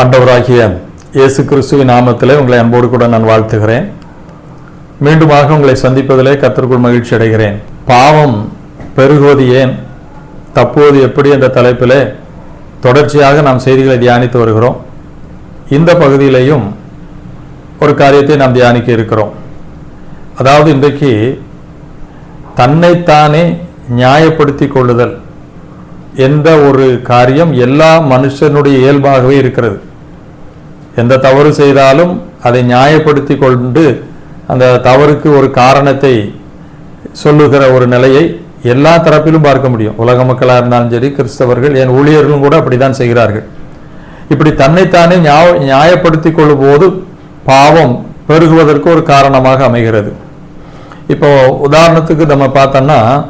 ஆண்டவராகிய இயேசு கிறிஸ்துவின் நாமத்தில் உங்களை அன்போடு கூட நான் வாழ்த்துகிறேன். மீண்டுமாக உங்களை சந்திப்பதிலே கத்திற்குள் மகிழ்ச்சி அடைகிறேன். பாவம் பெருகுவது ஏன்? தப்புவது எப்படி என்ற தலைப்பிலே தொடர்ச்சியாக நாம் செய்திகளை தியானித்து வருகிறோம். இந்த பகுதியிலையும் ஒரு காரியத்தை நாம் தியானிக்க இருக்கிறோம். அதாவது இன்றைக்கு தன்னைத்தானே நியாயப்படுத்திக் கொள்ளுதல் எந்த ஒரு காரியம் எல்லா மனுஷனுடைய இயல்பாகவே இருக்கிறது. எந்த தவறு செய்தாலும் அதை நியாயப்படுத்தி கொண்டு அந்த தவறுக்கு ஒரு காரணத்தை சொல்லுகிற ஒரு நிலையை எல்லா தரப்பிலும் பார்க்க முடியும். உலக மக்களாக இருந்தாலும் சரி கிறிஸ்தவர்கள் என் ஊழியர்களும் கூட அப்படிதான் செய்கிறார்கள். இப்படி தன்னைத்தானே நியா- நியாயப்படுத்திக் கொள்ளும் போது பாவம் பெருகுவதற்கு ஒரு காரணமாக அமைகிறது. இப்போ உதாரணத்துக்கு நம்ம பார்த்தோம்னா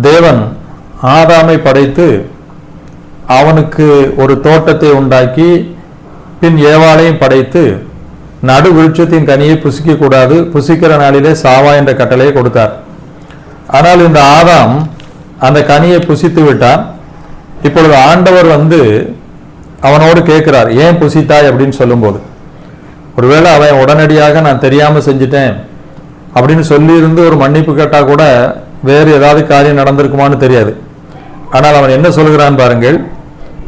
தேவன் ஆதாமை படைத்து அவனுக்கு ஒரு தோட்டத்தை உண்டாக்கி பின் ஏவாளையும் படைத்து நடு விருட்சத்தின் கனியை புசிக்க கூடாது புசிக்கிற நாளிலே சாவா என்ற கட்டளையை கொடுத்தார். ஆனால் இந்த ஆதாம் அந்த கனியை புசித்து விட்டான். இப்பொழுது ஆண்டவர் வந்து அவனோடு கேட்கிறார் ஏன் புசித்தாய்? அப்படின்னு சொல்லும்போது ஒருவேளை அவன் உடனடியாக நான் தெரியாம செஞ்சிட்டேன் அப்படின்னு சொல்லியிருந்து ஒரு மன்னிப்பு கேட்டா கூட வேறு ஏதாவது காரியம் நடந்திருக்குமான்னு தெரியாது. ஆனால் அவன் என்ன சொல்கிறான் பாருங்கள்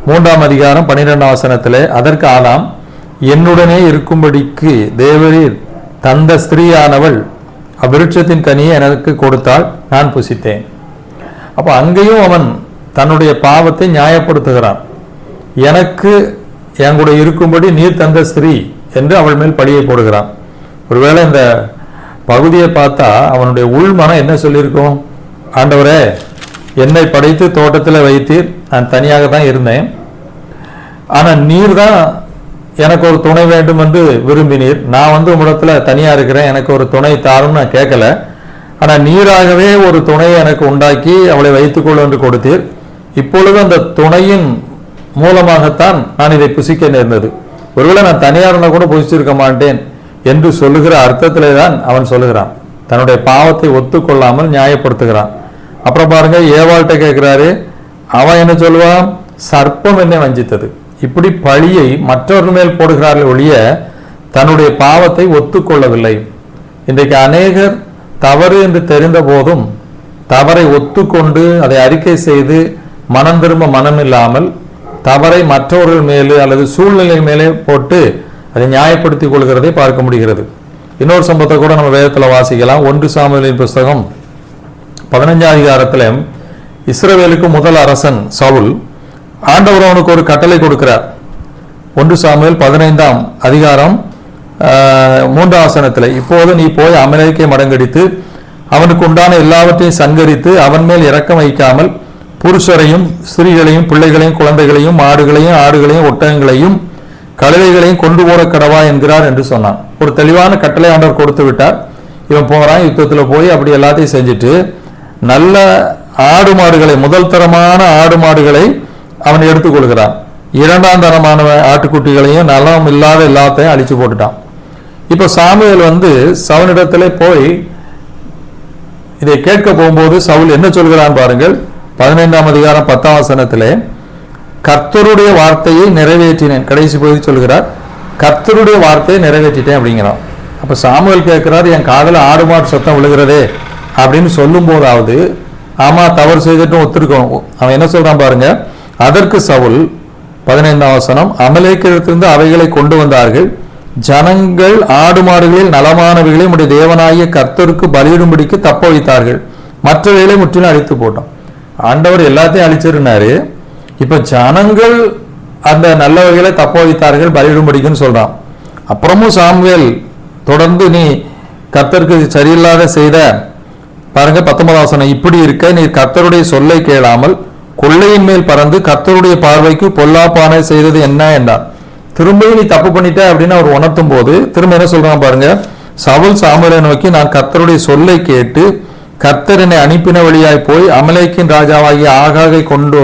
மூன்றாம் அதிகாரம் பனிரெண்டாம் வசனத்திலே அதற்கு ஆதாம் என்னுடனே இருக்கும்படிக்கு தேவரீர் தந்த ஸ்திரீயானவள் அவ்விருட்சத்தின் கனியை எனக்கு கொடுத்தால் நான் புசித்தேன். அப்போ அங்கேயும் அவன் தன்னுடைய பாவத்தை நியாயப்படுத்துகிறான். எனக்கு என் கூட இருக்கும்படி நீர் தந்த ஸ்திரீ என்று அவள் மேல் பழியை போடுகிறான். ஒருவேளை இந்த பகுதியை பார்த்தா அவனுடைய உள்மனம் என்ன சொல்லியிருக்கும்? ஆண்டவரே என்னை படைத்து தோட்டத்தில் வைத்தீர். நான் தனியாக தான் இருந்தேன். ஆனால் நீர் தான் எனக்கு ஒரு துணை வேண்டும் என்று விரும்பினீர். நான் வந்து உம்மிடத்துல தனியாக இருக்கிறேன். எனக்கு ஒரு துணை தாரும்னு நான் கேட்கல. ஆனால் நீராகவே ஒரு துணையை எனக்கு உண்டாக்கி அவளை வைத்துக்கொள் என்று கொடுத்தீர். இப்பொழுது அந்த துணையின் மூலமாகத்தான் நான் இதை புசிக்க நேர்ந்தது. ஒருவேளை நான் தனியாக இருந்தால் கூட புசிச்சிருக்க மாட்டேன் என்று சொல்லுகிற அர்த்தத்திலே தான் அவன் சொல்லுகிறான். தன்னுடைய பாவத்தை ஒத்துக்கொள்ளாமல் நியாயப்படுத்துகிறான். அப்புறம் பாருங்க ஏவாள்கிட்ட கேட்குறாரு அவன் என்ன சொல்லுவான்? சர்ப்பம் என்னை வஞ்சித்தது. இப்படி பழியை மற்றவர்கள் மேல் போடுகிறார்கள் ஒழிய தன்னுடைய பாவத்தை ஒத்துக்கொள்ளவில்லை. இன்றைக்கு அநேகர் தவறு என்று தெரிந்த போதும் தவறை ஒத்துக்கொண்டு அதை அறிக்கை செய்து மனம் திரும்ப மனமில்லாமல் தவறை மற்றவர்கள் மேலே அல்லது சூழ்நிலை மேலே போட்டு அதை நியாயப்படுத்திக் கொள்கிறதை பார்க்க முடிகிறது. இன்னொரு சம்பவத்தை கூட நம்ம வேதத்தில் வாசிக்கலாம். ஒன்று சாமுவேலின் புஸ்தகம் பதினஞ்சாம் அதிகாரத்தில் இஸ்ரவேலுக்கு முதல் அரசன் சவுல் ஆண்டவர் அவனுக்கு ஒரு கட்டளை கொடுக்கிறார். ஒன்று சாமுவேல் பதினைந்தாம் அதிகாரம் மூன்று மூன்றாம் இப்போது நீ போய் அமலேக்கை மடங்கடித்து அவனுக்கு உண்டான எல்லாவற்றையும் சங்கரித்து அவன் மேல் இறக்கம் வைக்காமல் புருஷரையும் ஸ்திரீகளையும் பிள்ளைகளையும் குழந்தைகளையும் மாடுகளையும் ஆடுகளையும் ஒட்டகங்களையும் கழுதைகளையும் கொண்டு போட கடவா என்கிறார் என்று சொன்னான். ஒரு தெளிவான கட்டளை ஆண்டவர் கொடுத்து விட்டார். இவன் போகிறான் யுத்தத்தில் போய் அப்படி எல்லாத்தையும் செஞ்சுட்டு நல்ல ஆடு மாடுகளை முதல் தரமான ஆடு மாடுகளை அவன் எடுத்துக்கொள்கிறான் இரண்டாம் தரமான ஆட்டுக்குட்டிகளையும் நலம் இல்லாத எல்லாத்தையும் அழிச்சு போட்டுட்டான். இப்போ சாமுவேல் வந்து சவுனிடத்திலே போய் இதை கேட்க போகும்போது சவுல் என்ன சொல்கிறான் பாருங்கள். பதினைந்தாம் அதிகாரம் பத்தாம் வசனத்திலே கர்த்தருடைய வார்த்தையை நிறைவேற்றினேன். கடைசி பகுதி சொல்கிறார் கர்த்தருடைய வார்த்தையை நிறைவேற்றிட்டேன் அப்படிங்கிறான். அப்போ சாமுவேல் கேட்கிறார் என் காதுல ஆடு மாடு சத்தம் விழுகிறதே அப்படின்னு சொல்லும் போதாவது ஆமா தவறு செய்துட்டும் ஒத்துருக்கோம். அவன் என்ன சொல்றான் பாருங்க அதற்கு சவுல் பதினைந்தாம் வசனம் அமலேக்கிடத்திலிருந்து அவைகளை கொண்டு வந்தார்கள். ஜனங்கள் ஆடு மாடுகளில் நலமானவைகளை உடைய தேவனாகிய கர்த்தருக்கு பலியிடும்படிக்கு தப்ப வைத்தார்கள் மற்றவைகளை முற்றிலும் அழித்து போட்டோம் ஆண்டவர் எல்லாத்தையும் அழிச்சிருந்தாரு. இப்ப ஜனங்கள் அந்த நல்லவைகளை தப்ப வைத்தார்கள் பலியிடும்படிக்குன்னு சொல்றான். அப்புறமும் சாமுவேல் தொடர்ந்து நீ கர்த்தருக்கு சரியில்லாத செய்த பாருங்க பத்தொன்பதாம் வசனம் இப்படி இருக்க நீ கர்த்தருடைய சொல்லை கேளாமல் கொள்ளையின் மேல் பறந்து கர்த்தருடைய பார்வைக்கு பொல்லாப்பானை செய்தது என்ன என்றார். திரும்பவும் நீ தப்பு பண்ணிட்ட அப்படின்னு அவர் உணர்த்தும் போது திரும்ப என்ன சொல்றான் பாருங்க. சவுல் சாமுவேலை நோக்கி நான் கத்தருடைய சொல்லை கேட்டு கர்த்தர் என்னை அனுப்பின வழியாய் போய் அமலேக்கின் ராஜாவாகிய ஆகாகை கொண்டு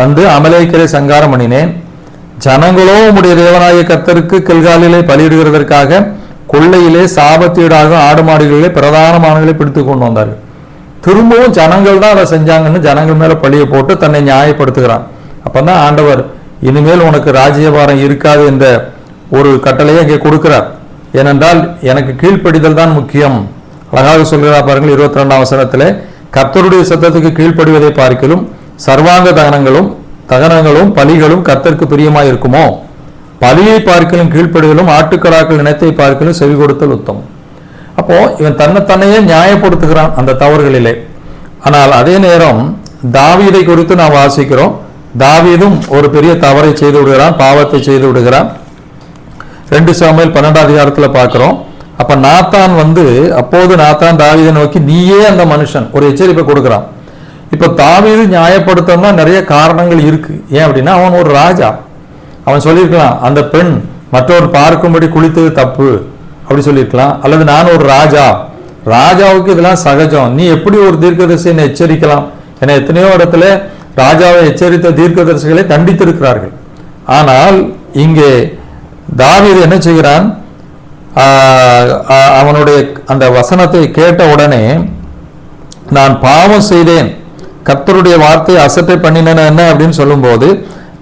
வந்து அமலேக்கரை சங்காரம் பண்ணினேன். ஜனங்களோ உம்முடைய தேவனாகிய கர்த்தருக்கு கில்காலிலே பலியிடுகிறதற்காக கொள்ளையிலே சாபத்தீடாக ஆடு மாடுகளிலே பிரதானமானங்களை பிடித்து கொண்டு வந்தார்கள். திரும்பவும் ஜனங்கள் தான் அதை செஞ்சாங்கன்னு ஜனங்கள் மேல பழியை போட்டு தன்னை நியாயப்படுத்துகிறான். அப்பதான் ஆண்டவர் இனிமேல் உனக்கு ராஜ்யபாரம் இருக்காது என்ற ஒரு கட்டளையை இங்கே கொடுக்கிறார். ஏனென்றால் எனக்கு கீழ்ப்படிதல் தான் முக்கியம். அழகாக சொல்கிறா பாருங்கள் இருபத்தி ரெண்டாம் வசனத்திலே கர்த்தருடைய சத்தத்துக்கு கீழ்ப்படுவதை பார்க்கிலும் சர்வாங்க தகனங்களும் தகனங்களும் பலிகளும் கர்த்தருக்கு பிரியமாய் இருக்குமோ பலியை பார்க்கலும் கீழ்ப்படிதலும் ஆட்டுக்கடாக்கள் இனத்தை பார்க்கலும் செவி கொடுத்தல் உத்தமம் அப்போ இவன் தன்னைத்தன்னையே நியாயப்படுத்துகிறான் அந்த தவறுகளிலே. ஆனால் அதே நேரம் தாவீதை குறித்து நாம் வாசிக்கிறோம். தாவீதும் ஒரு பெரிய தவறை செய்து விடுகிறான் பாவத்தை செய்து விடுகிறான். ரெண்டு சாமுவேல் பன்னெண்டாம் அதிகாரத்தில் பார்க்குறோம். அப்ப நாத்தான் வந்து அப்போது நாத்தான் தாவீதை நோக்கி நீயே அந்த மனுஷன் ஒரு எச்சரிப்பை கொடுக்குறான். இப்ப தாவீது நியாயப்படுத்தணும்னா நிறைய காரணங்கள் இருக்கு. ஏன் அப்படின்னா அவன் ஒரு ராஜா. அவன் சொல்லியிருக்கலாம் அந்த பெண் மற்றவர் பார்க்கும்படி குளித்தது தப்பு. அப்படி சொல்லியிருக்கலாம். அல்லது நான் ஒரு ராஜா. ராஜாவுக்கு இதெல்லாம் சகஜம். நீ எப்படி ஒரு தீர்க்கதரிசியை எச்சரிக்கலாம்? என எத்தனையோ இடத்துல ராஜாவை எச்சரித்த தீர்க்கதரிசிகளை தண்டித்திருக்கிறார்கள் ஆனால் இங்கே தாவீது என்ன செய்கிறான்? அவனுடைய அந்த வசனத்தை கேட்ட உடனே நான் பாவம் செய்தேன். கத்தருடைய வார்த்தையை அசட்டை பண்ணினேன் என்ன? அப்படின்னு சொல்லும்போது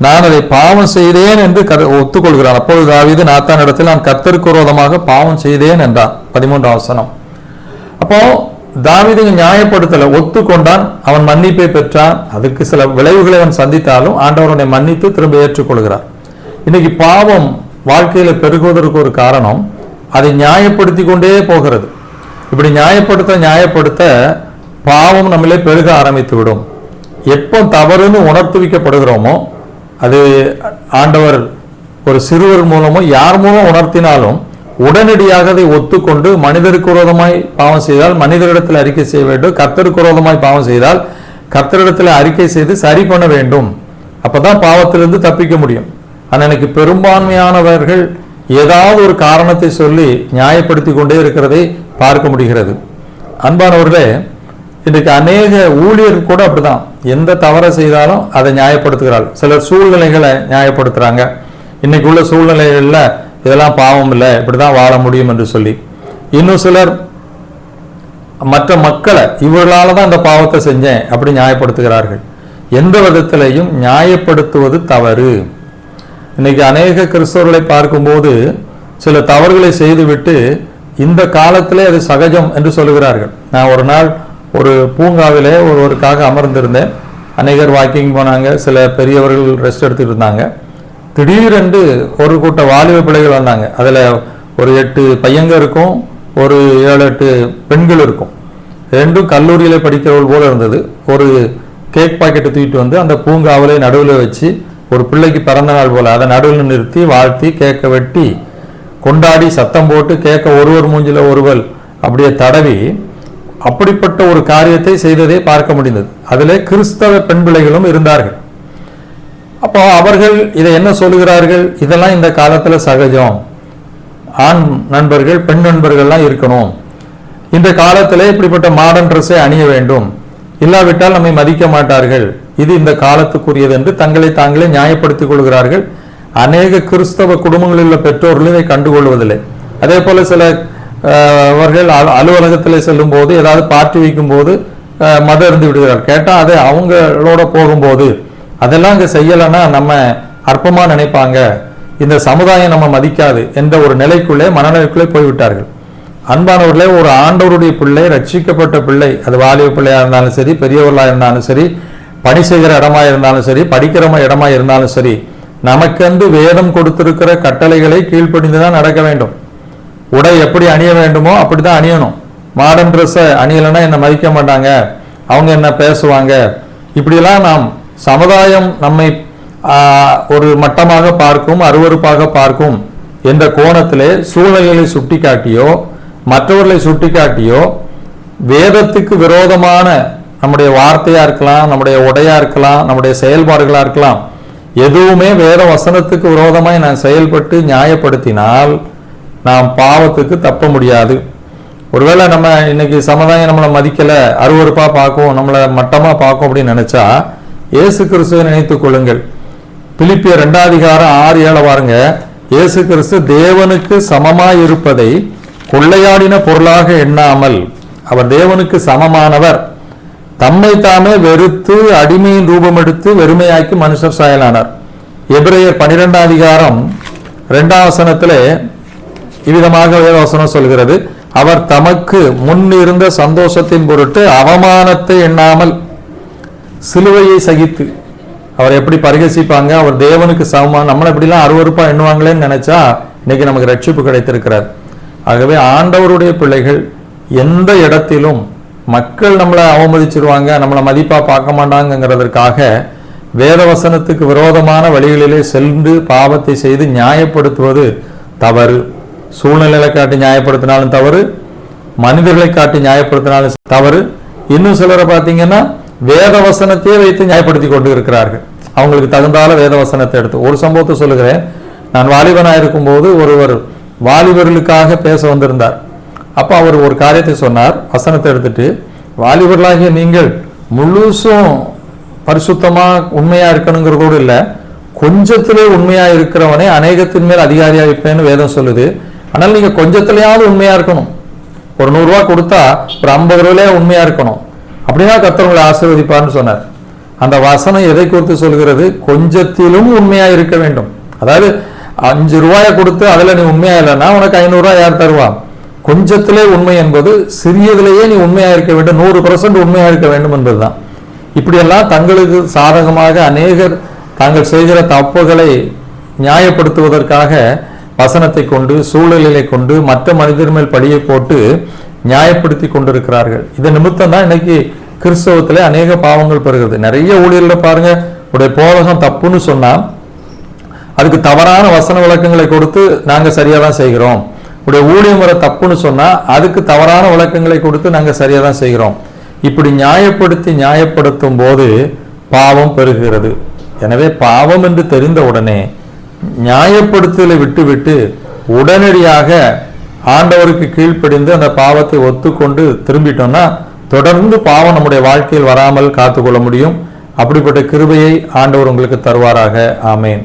நான் அதை பாவம் செய்தேன் என்று ஒத்துக்கொள்கிறான். அப்பொழுது தாவீது நாத்தான் இடத்தில் நான் கத்தருக்கு விரோதமாக பாவம் செய்தேன் என்றான். பதிமூன்றாம் வசனம். அப்போ தாவீது நியாயப்படுத்தல ஒத்துக்கொண்டான் அவன் மன்னிப்பை பெற்றான். அதுக்கு சில விளைவுகளை அவன் சந்தித்தாலும் ஆண்டவருடைய மன்னித்து திரும்ப ஏற்றுக்கொள்கிறார். இன்னைக்கு பாவம் வாழ்க்கையில பெருகுவதற்கு ஒரு காரணம் அதை நியாயப்படுத்தி கொண்டே போகிறது. இப்படி நியாயப்படுத்த நியாயப்படுத்த பாவம் நம்மளே பெருக ஆரம்பித்து விடும் எப்போ தவறுன்னு உணர்த்துவிக்கப்படுகிறோமோ அது ஆண்டவர் ஒரு சிறுவர் மூலமோ யார் மூலம் உணர்த்தினாலும் உடனடியாக அதை ஒத்துக்கொண்டு மனிதருக்கு விரோதமாய் பாவம் செய்தால் மனிதரிடத்தில் அறிக்கை செய்ய வேண்டும் கர்த்தருக்கு விரோதமாய் பாவம் செய்தால் கர்த்தரிடத்தில் அறிக்கை செய்து சரி பண்ண வேண்டும். அப்பதான் பாவத்திலிருந்து தப்பிக்க முடியும். ஆனால் எனக்கு பெரும்பான்மையானவர்கள் ஏதாவது ஒரு காரணத்தை சொல்லி நியாயப்படுத்தி கொண்டே இருக்கிறதை பார்க்க முடிகிறது. அன்பானவர்களே இன்றைக்கு அநேக ஊழியர் கூட அப்படிதான். எந்த தவறை செய்தாலும் அதை நியாயப்படுத்துகிறாள். சிலர் சூழ்நிலைகளை நியாயப்படுத்துறாங்க. இன்னைக்கு உள்ள சூழ்நிலைகள்ல இதெல்லாம் பாவம் இல்லை. இப்படிதான் வாழ முடியும் என்று சொல்லி. இன்னும் சிலர் மற்ற மக்களை இவர்களால தான் இந்த பாவத்தை செஞ்சேன் அப்படி நியாயப்படுத்துகிறார்கள். எந்த விதத்திலையும் நியாயப்படுத்துவது தவறு. இன்னைக்கு அநேக கிறிஸ்தவர்களை பார்க்கும்போது சில தவறுகளை செய்துவிட்டு இந்த காலத்திலே அது சகஜம் என்று சொல்லுகிறார்கள். நான் ஒரு நாள் ஒரு பூங்காவிலே ஒருவருக்காக அமர்ந்திருந்தேன். அநேகர் வாக்கிங் போனாங்க. சில பெரியவர்கள் ரெஸ்ட் எடுத்துகிட்டு இருந்தாங்க. திடீரென்று ஒரு கூட்ட வாலிப பிள்ளைகள் வந்தாங்க. அதில் ஒரு எட்டு பையங்க இருக்கும். ஒரு ஏழு எட்டு பெண்கள் இருக்கும். ரெண்டும் கல்லூரியில் படிக்கிறவள் போல இருந்தது. ஒரு கேக் பாக்கெட்டை தூக்கிட்டு வந்து அந்த பூங்காவிலே நடுவில் வச்சு ஒரு பிள்ளைக்கு பிறந்த நாள் போல் அதை நடுவில் நிறுத்தி வாழ்த்தி கேக்கை வெட்டி கொண்டாடி சத்தம் போட்டு கேட்க ஒருவர் மூஞ்சில் ஒருவர் அப்படியே தடவி அப்படிப்பட்ட ஒரு காரியத்தை செய்ததை பார்க்க முடிந்தது. அதில் கிறிஸ்தவ பெண் பிள்ளைகளும் இருந்தார்கள். அப்போ அவர்கள் இதை என்ன சொல்லுகிறார்கள்? இதெல்லாம் இந்த காலத்துல சகஜம். ஆண் நண்பர்கள் பெண் நண்பர்கள்லாம் இருக்கணும். இந்த காலத்திலே இப்படிப்பட்ட மாடர்ன் ட்ரெஸ்ஸை அணிய வேண்டும். இல்லாவிட்டால் நம்மை மதிக்க மாட்டார்கள். இது இந்த காலத்துக்குரியது என்று தங்களை தாங்களே நியாயப்படுத்திக் கொள்கிறார்கள். அநேக கிறிஸ்தவ குடும்பங்களில் உள்ள பெற்றோர்களும் இதை கண்டுகொள்வதில்லை. அதே போல சில அவர்கள் அலு- செல்லும் போது ஏதாவது பார்ட்டி வைக்கும் போது மதம் இருந்து விடுகிறார் கேட்டால் அது அவங்களோட போகும்போது. அதெல்லாம் அங்கே செய்யலைன்னா நம்ம அற்பமாக நினைப்பாங்க. இந்த சமுதாயம் நம்ம மதிக்காது. என்ற ஒரு நிலைக்குள்ளே மனநிலைக்குள்ளே போய்விட்டார்கள். அன்பானவர்களே ஒரு ஆண்டவருடைய பிள்ளை ரட்சிக்கப்பட்ட பிள்ளை அது வாலிப பிள்ளையாக இருந்தாலும் சரி பெரியவர்களாக இருந்தாலும் சரி பணி செய்கிற இடமா இருந்தாலும் சரி படிக்கிற இடமா இருந்தாலும் சரி நமக்கென்று வேதம் கொடுத்திருக்கிற கட்டளைகளை கீழ்ப்படிந்து தான் நடக்க வேண்டும். உடை எப்படி அணிய வேண்டுமோ அப்படிதான் அணியணும். மாடர்ன் ட்ரெஸ்ஸை அணியலைன்னா என்னை மதிக்க மாட்டாங்க? அவங்க என்ன பேசுவாங்க? இப்படிலாம் நாம் சமுதாயம் நம்மை ஒரு மட்டமாக பார்க்கும் அருவருப்பாக பார்க்கும் என்ற கோணத்திலே சூழ்நிலைகளை சுட்டிக்காட்டியோ மற்றவர்களை சுட்டிக்காட்டியோ வேதத்துக்கு விரோதமான நம்முடைய வார்த்தையா இருக்கலாம் நம்முடைய உடையா இருக்கலாம் நம்முடைய செயல்பாடுகளா இருக்கலாம் எதுவுமே வேத வசனத்துக்கு விரோதமாய் நான் செயல்பட்டு நியாயப்படுத்தினால் நாம் பாவத்துக்கு தப்ப முடியாது. ஒருவேளை நம்ம இன்னைக்கு சமுதாயம் நம்மளை மதிக்கலை அருவருப்பா பார்க்கும் நம்மளை மட்டமா பார்க்கும் அப்படின்னு நினைச்சா இயேசு கிறிஸ்துவை நினைத்துக் கொள்ளுங்கள். பிலிப்பிய ரெண்டாதிகாரம் ஆறு ஏழை பாருங்க இயேசு கிறிஸ்து தேவனுக்கு சமமாய் இருப்பதை கொள்ளையாடின பொருளாக எண்ணாமல் அவர் தேவனுக்கு சமமானவர். தம்மை தாமே வெறுத்து அடிமையின் ரூபம் எடுத்து வெறுமையாக்கி மனுஷர் சாயலானார். எபிரேயர் பனிரெண்டாம் அதிகாரம் ரெண்டாம் வசனத்திலே இவ்விதமாக வேதவசனம் சொல்கிறது. அவர் தமக்கு முன் இருந்த சந்தோஷத்தின் பொருட்டு அவமானத்தை எண்ணாமல் சிலுவையை சகித்து அவர் எப்படி பரிகசிப்பாங்க? அவர் தேவனுக்கு சமமாக நம்மளை எப்படிலாம் அருவருப்பா எண்ணுவாங்களேன்னு நினைச்சா இன்னைக்கு நமக்கு ரட்சிப்பு கிடைத்திருக்கிறார். ஆகவே ஆண்டவருடைய பிள்ளைகள் எந்த இடத்திலும் மக்கள் நம்மளை அவமதிச்சிருவாங்க நம்மளை மதிப்பா பார்க்க மாட்டாங்கிறதற்காக வேதவசனத்துக்கு விரோதமான வழிகளிலே சென்று பாவத்தை செய்து நியாயப்படுத்துவது தவறு. சூழ்நிலைகளை காட்டி நியாயப்படுத்தினாலும் தவறு மனிதர்களை காட்டி நியாயப்படுத்தினாலும் தவறு. இன்னும் சிலரை பார்த்தீங்கன்னா வேத வசனத்தையே வைத்து நியாயப்படுத்தி கொண்டு இருக்கிறார்கள். அவங்களுக்கு தகுந்தால வேதவசனத்தை எடுத்து ஒரு சம்பவத்தை சொல்லுகிறேன். நான் வாலிபனாக இருக்கும்போது ஒருவர் வாலிபர்களுக்காக பேச வந்திருந்தார். அப்போ அவர் ஒரு காரியத்தை சொன்னார் வசனத்தை எடுத்துட்டு வாலிபர்களாகிய நீங்கள் முழுசும் பரிசுத்தமா உண்மையா இருக்கணுங்கிறதோடு இல்லை கொஞ்சத்திலே உண்மையா இருக்கிறவனே அநேகத்தின் மேல் அதிகாரியா இருப்பேன்னு வேதம் சொல்லுது. ஆனால் நீங்கள் கொஞ்சத்துலையாவது உண்மையாக இருக்கணும். ஒரு நூறுரூவா கொடுத்தா ஒரு ஐம்பது ரூபாயிலே உண்மையாக இருக்கணும். அப்படின்னா கத்தர் உங்களை ஆசீர்வதிப்பார்னு சொன்னார். அந்த வசனம் எதை குறித்து சொல்கிறது? கொஞ்சத்திலும் உண்மையாக இருக்க வேண்டும். அதாவது அஞ்சு ரூபாயை கொடுத்து அதில் நீ உண்மையாக இல்லைன்னா உனக்கு ஐநூறுரூவா யார் தருவா? கொஞ்சத்திலே உண்மை என்பது சிறியதிலேயே நீ உண்மையாக இருக்க வேண்டும். நூறு பர்சன்ட் உண்மையாக இருக்க வேண்டும் என்பதுதான். இப்படியெல்லாம் தங்களுக்கு சாதகமாக அநேகர் தாங்கள் செய்கிற தப்புகளை நியாயப்படுத்துவதற்காக வசனத்தை கொண்டு சூழலிலை கொண்டு மற்ற மனிதர் மேல் படியை போட்டு நியாயப்படுத்தி கொண்டிருக்கிறார்கள். இதன் நிமித்தம் தான் இன்னைக்கு கிறிஸ்தவத்தில் அநேக பாவங்கள் பெறுகிறது. நிறைய ஊழியர்களை பாருங்க உடைய போதகம் தப்புன்னு சொன்னா அதுக்கு தவறான வசன விளக்கங்களை கொடுத்து நாங்கள் சரியா தான் செய்கிறோம். உடைய ஊழிய முறை தப்புன்னு சொன்னா அதுக்கு தவறான விளக்கங்களை கொடுத்து நாங்கள் சரியா தான் செய்கிறோம். இப்படி நியாயப்படுத்தி நியாயப்படுத்தும் போது பாவம் பெருகிறது. எனவே பாவம் என்று தெரிந்த உடனே நியாயப்படுத்தலை விட்டுவிட்டு உடனடியாக ஆண்டவருக்கு கீழ்ப்படிந்து அந்த பாவத்தை ஒத்துக்கொண்டு திரும்பிட்டோம்னா தொடர்ந்து பாவம் நம்முடைய வாழ்க்கையில் வராமல் காத்துக்கொள்ள முடியும். அப்படிப்பட்ட கிருபையை ஆண்டவர் உங்களுக்கு தருவாராக. ஆமேன்.